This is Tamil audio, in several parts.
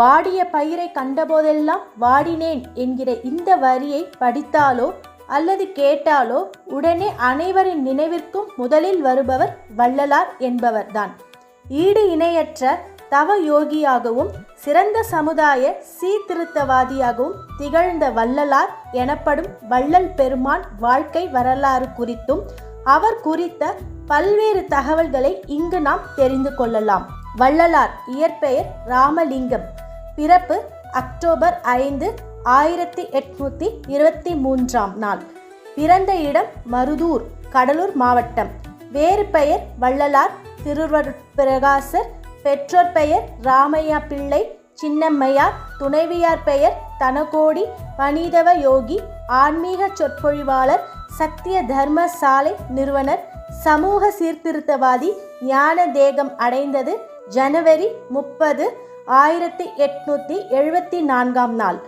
வாடிய பயிரை கண்டபோதெல்லாம் வாடினேன் என்கிற இந்த வரியை படித்தாலோ அல்லது கேட்டாலோ உடனே அனைவரின் நினைவிற்கும் முதலில் வருபவர் வள்ளலார் என்பவர்தான். ஈடு இணையற்ற தவ யோகியாகவும் சிறந்த சமுதாய சீர்திருத்தவாதியாகவும் திகழ்ந்த வள்ளலார் எனப்படும் வள்ளல் பெருமான் வாழ்க்கை வரலாறு குறித்தும் அவர் குறித்த பல்வேறு தகவல்களை இங்கு நாம் தெரிந்து கொள்ளலாம். வள்ளலார் இயற்பெயர் ராமலிங்கம். பிறப்பு அக்டோபர் ஐந்து ஆயிரத்தி எட்நூத்தி இருபத்தி மூன்றாம் நாள். பிறந்த இடம் மருதூர் கடலூர் மாவட்டம். வேறு பெயர் வள்ளலார் திருவருட்பிரகாசர் பெற்றோர் பெயர் ராமையா பிள்ளை சின்னம்மையார் துணைவியார் பெயர் தனகோடி பணிதவ யோகி ஆன்மீக சொற்பொழிவாளர் சத்திய தர்ம சாலை நிறுவனர் சமூக சீர்திருத்தவாதி ஞான தேகம் அடைந்தது ஜனவரி முப்பது ஆயிரத்தி எட்நூத்தி எழுபத்தி நான்காம் நாள்.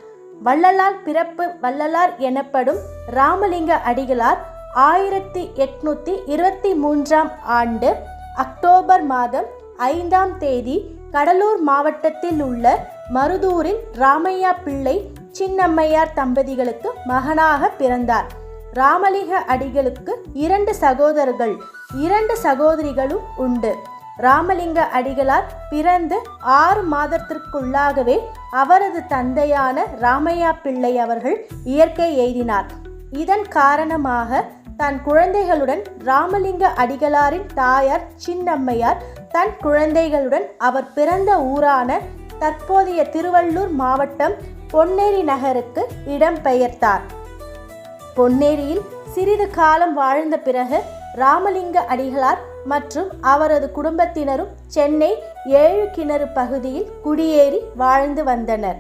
வள்ளலார் பிறப்பு வள்ளலார் எனப்படும் ராமலிங்க அடிகளார் ஆயிரத்தி எட்நூத்தி இருபத்தி மூன்றாம் ஆண்டு அக்டோபர் மாதம் ஐந்தாம் தேதி கடலூர் மாவட்டத்தில் உள்ள மருதூரில் ராமையா பிள்ளை சின்னம்மையார் தம்பதிகளுக்கு மகனாக பிறந்தார். ராமலிங்க அடிகளுக்கு இரண்டு சகோதரர்கள் இரண்டு சகோதரிகளும் உண்டு. ராமலிங்க அடிகளார் பிறந்து ஆறு மாதத்திற்குள்ளாகவே அவரது தந்தையான ராமையா பிள்ளை அவர்கள் இயற்கை எய்தினார். இதன் காரணமாக தன் குழந்தைகளுடன் ராமலிங்க அடிகளாரின் தாயார் சின்னம்மையார் தன் குழந்தைகளுடன் அவர் பிறந்த ஊரான தற்போதைய திருவள்ளூர் மாவட்டம் பொன்னேரி நகருக்கு இடம்பெயர்த்தார் பொன்னேரியில் சிறிது காலம் வாழ்ந்த பிறகு ராமலிங்க அடிகளார் மற்றும் அவரது குடும்பத்தினரும் சென்னை ஏழு கிணறு பகுதியில் குடியேறி வாழ்ந்து வந்தனர்.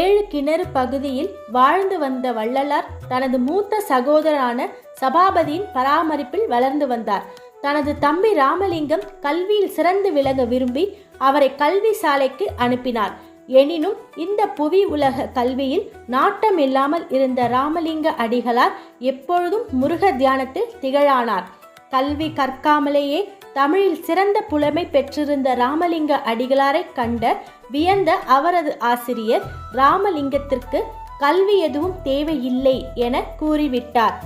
ஏழு கிணறு பகுதியில் வாழ்ந்து வந்த வள்ளலார் தனது மூத்த சகோதரரான சபாபதியின் பராமரிப்பில் வளர்ந்து வந்தார். தனது தம்பி ராமலிங்கம் கல்வியில் சிறந்து விளங்க விரும்பி அவரை கல்வி சாலைக்கு அனுப்பினார். எனினும் இந்த புவி உலக கல்வியில் நாட்டம் இல்லாமல் இருந்த ராமலிங்க அடிகளார் எப்பொழுதும் முருக தியானத்தில் திகழானார். கல்வி கற்காமலேயே தமிழில் சிறந்த புலமை பெற்றிருந்த ராமலிங்க அடிகளாரை கண்ட வியந்த அவரது ஆசிரியர் ராமலிங்கத்திற்கு கல்வி எதுவும் தேவையில்லை என கூறிவிட்டார்.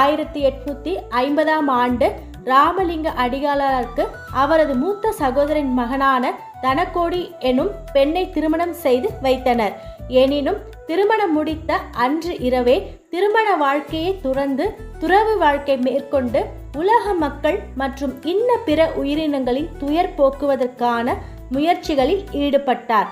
ஆயிரத்தி எட்நூத்தி ஐம்பதாம் ஆண்டு ராமலிங்க அடிகளாருக்கு அவரது மூத்த சகோதரின் மகனான தனக்கோடி எனும் பெண்ணை திருமணம் செய்து வைத்தனர். எனினும் திருமணம் முடித்த அன்று இரவே திருமண வாழ்க்கையை துறந்து துறவு வாழ்க்கை மேற்கொண்டு உலக மக்கள் மற்றும் இன்ன பிற உயிரினங்களின் துயர் போக்குவதற்கான முயற்சிகளில் ஈடுபட்டார்.